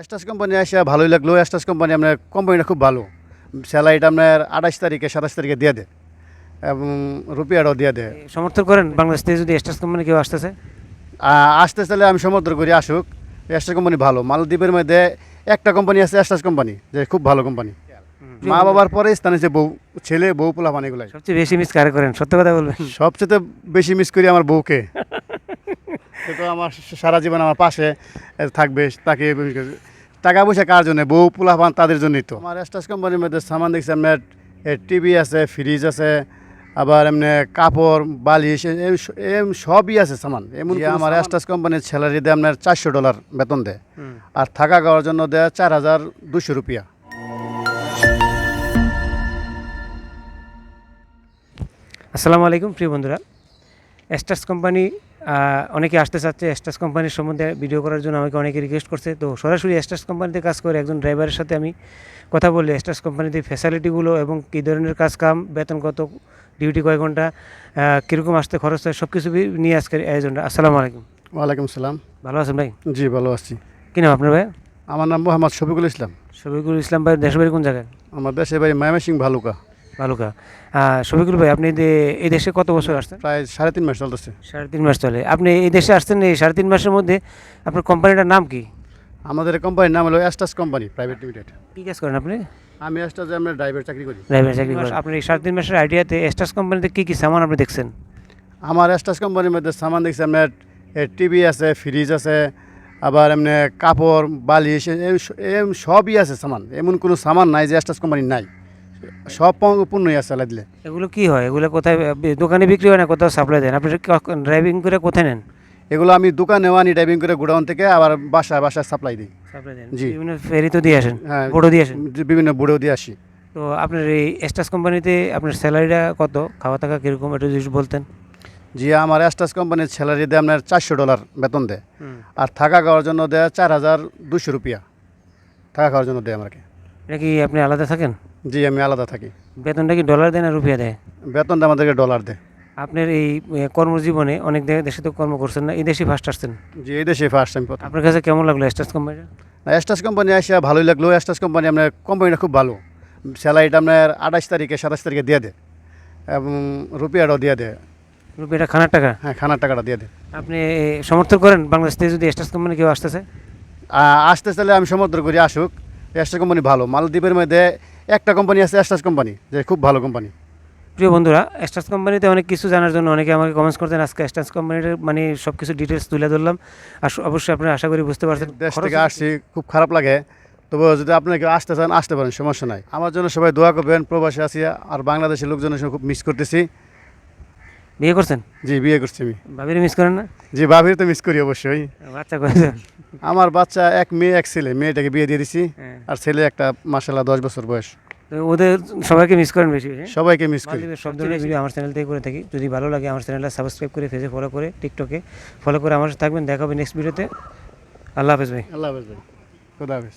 এস্টাস company আসে ভালোই লাগল। এস্টাস কোম্পানি আপনার কোম্পানিটা খুব ভালো। স্যালারিটা আপনার আঠাশ তারিখে সাতাশ তারিখে দিয়ে দেয়। এবং রুপিয়াটাও দিয়ে দেয়। সমর্থন করেন বাংলাদেশ থেকে যদি স্টার্স কোম্পানি কেউ আসতেছে? আসতে চাইলে আমি সমর্থন করি আসুক। এস্টাস কোম্পানি ভালো। মালদ্বীপের মধ্যে একটা কোম্পানি আছে এস্টাস কোম্পানি যে খুব ভালো কোম্পানি মা বাবার পরে স্থানে যে বউ ছেলে বউ পোলা এগুলাই। সবচেয়ে বেশি মিস কারে করেন? সত্য কথা বলবেন। সবচেয়ে বেশি মিস করি আমার বউকে। সে তো আমার সারা জীবন আমার পাশে। থাকবে তাকে টাকা পয়সা কার জন্য? বউ পোলাপান তাদের জন্যই তো। আমার এস্টাস কোম্পানির মধ্যে সামান দেখছি আপনার টিভি আছে ফ্রিজ আছে আবার এমনি কাপড় বালিশ এম সবই আছে সামান। এমন আমার এস্টাস কোম্পানির স্যালারি দেয় আপনার চারশো ডলার বেতন দেয়। আর থাকা খাওয়ার জন্য দেয় চার হাজার দুশো রুপিয়া। আসসালামু আলাইকুম প্রিয় বন্ধুরা। এস্টার্স কোম্পানি অনেকে আসতে চাচ্ছে এস্টার্স কোম্পানির সম্বন্ধে ভিডিও করার জন্য আমাকে অনেকে রিকোয়েস্ট করছে। তো সরাসরি এস্টার্স কোম্পানিতে কাজ করে একজন ড্রাইভারের সাথে আমি কথা বললে এস্টার্স কোম্পানিতে ফ্যাসিলিটিগুলো এবং কী ধরনের কাজ কাম বেতন কত ডিউটি কয় ঘণ্টা কীরকম আসতে খরচ হয় সব কিছু নিয়ে আজকের আয়োজনটা। আসসালামু আলাইকুম। ওয়ালাইকুম সালাম। ভালো আছেন ভাই? জি ভালো আছি। কী নাম আপনার ভাই? আমার নাম মোহাম্মদ শফিকুল ইসলাম। শফিকুল ইসলাম ভাই দেশের বাড়ি কোন জায়গায়? আমার দেশের বাড়ি ময়মনসিং ভালুকা। ভালুকা শফিকুল ভাই আপনি এই দেশে কত বছর আসছেন? প্রায় সাড়ে তিন মাস চলতেছে। সাড়ে তিন মাস চলে। আপনি এই দেশে আসছেন এই সাড়ে তিন মাসের মধ্যে আপনার কোম্পানিটার নাম কি? আমাদের কোম্পানির নাম হলো অ্যাস্টাস কোম্পানি প্রাইভেট লিমিটেড। কী কাজ করেন আপনি? আমি অ্যাস্টাসে আমরা ড্রাইভার চাকরি করি। ড্রাইভার চাকরি করেন। আপনি এই সাড়ে তিন মাসের আইডিয়াতে এস্টাস কোম্পানিতে কী কী সামান আপনি দেখছেন? আমার অ্যাস্টাস কোম্পানির মধ্যে সামান দেখছি আপনার টিভি আছে ফ্রিজ আছে আবার এমনি কাপড় বালিশ এম সবই আছে সামান। এমন কোনো সামান নাই যে অ্যাস্টাস কোম্পানির নাই। সব পূর্ণই আছে আল্লাহ দিলে। এগুলো কি হয়? এগুলো কোথায় দোকানে বিক্রি হয় না কোথাও সাপ্লাই দেন আপনি ড্রাইভিং করে কোথায় নেন? এগুলো আমি দোকানেও আনি ড্রাইভিং করে গোডাউন থেকে আবার বাসায় বাসায় সাপ্লাই দিই। সাপ্লাই দেন? জি। বিভিন্ন ফেরি তো দিয়ে আসেন? হ্যাঁ বড় দিয়ে আসেন? বিভিন্ন বুড়েও দিয়ে আসি। তো আপনার এই এস্টাস কোম্পানিতে আপনার স্যালারিটা কত? খাওয়া থাকা কীরকম? একটু যদি বলতেন। জি আমার অ্যাস্টাস কোম্পানির স্যালারি দেয় আপনার চারশো ডলার বেতন দেয়। আর থাকা খাওয়ার জন্য দেয় চার হাজার দুশো রুপিয়া। থাকা খাওয়ার জন্য দেয় আমাকে। এটা কি আপনি আলাদা থাকেন? জি আমি আলাদা থাকি। বেতনটা কি ডলার দেয় না রুপিয়া দেয়? বেতনটা আমাদেরকে ডলার দেয়। আপনার এই কর্মজীবনে অনেক দেশে তো কর্ম করছেন না এই দেশে ফার্স্ট আসছেন। জি এই দেশে ফার্স্ট টাইম আপনার কাছে কেমন লাগল এস্টাস কোম্পানিটা অ্যাস্টাস কোম্পানি আসে ভালোই লাগল। অ্যাস্টাস কোম্পানি আপনার কোম্পানিটা খুব ভালো। স্যালারিটা আপনার আঠাশ তারিখে সাতাশ তারিখে দিয়ে দেয়। এবং রুপিয়াটাও দিয়ে দেয়। রুপিয়াটা খানার টাকা? হ্যাঁ খানার টাকাটা দিয়ে দেয়। আপনি সমর্থন করেন বাংলাদেশ থেকে যদি এস্টাস কোম্পানি কেউ আসতেছে? আসতে চাইলে আমি সমর্থন করি আসুক। অ্যাস্টাস কোম্পানি ভালো। মালদ্বীপের মধ্যে একটা কোম্পানি আছে অ্যাস্টাস কোম্পানি যে খুব ভালো কোম্পানি প্রিয় বন্ধুরা এস্টাস কোম্পানিতে অনেক কিছু জানার জন্য অনেকে আমাকে কমেন্টস করতেন আজকে এস্টাস কোম্পানির মানে সব কিছু ডিটেলস তুলে ধরলাম। আর অবশ্যই আপনারা আশা করি বুঝতে পারছেন দেশ থেকে আসছি খুব খারাপ লাগে। তবে যদি আপনারা কেউ আসতে চান আসতে পারেন সমস্যা নাই। আমার জন্য সবাই দোয়া করবেন প্রবাসী আছি আর বাংলাদেশের লোকজনের সঙ্গে খুব মিস করতেছি। বিয়ে করছেন? জি বিয়ে করছি আমি। ভাবিরে মিস করেন না? জি ভাবির তো মিস করি অবশ্যই। বাচ্চা করেছে আমার বাচ্চা এক মেয়ে এক ছেলে। মেয়েটাকে বিয়ে দিয়ে দিছি। হ্যাঁ। আর ছেলে একটা মাসাল্লাহ দশ বছর বয়স। তো ওদের সবাইকে মিস করেন বেশি বেশি সবাইকে মিস করি। সব ধরনের ভিডিও আমার চ্যানেল থেকে করে থাকি। যদি ভালো লাগে আমার চ্যানেলটা সাবস্ক্রাইব করে ফেসে ফলো করে টিকটকে ফলো করে আমার সাথে থাকবেন। দেখাবে নেক্সট ভিডিওতে আল্লাহ হাফেজ ভাই। আল্লাহ হাফেজ ভাই। খুদা হাফেজ।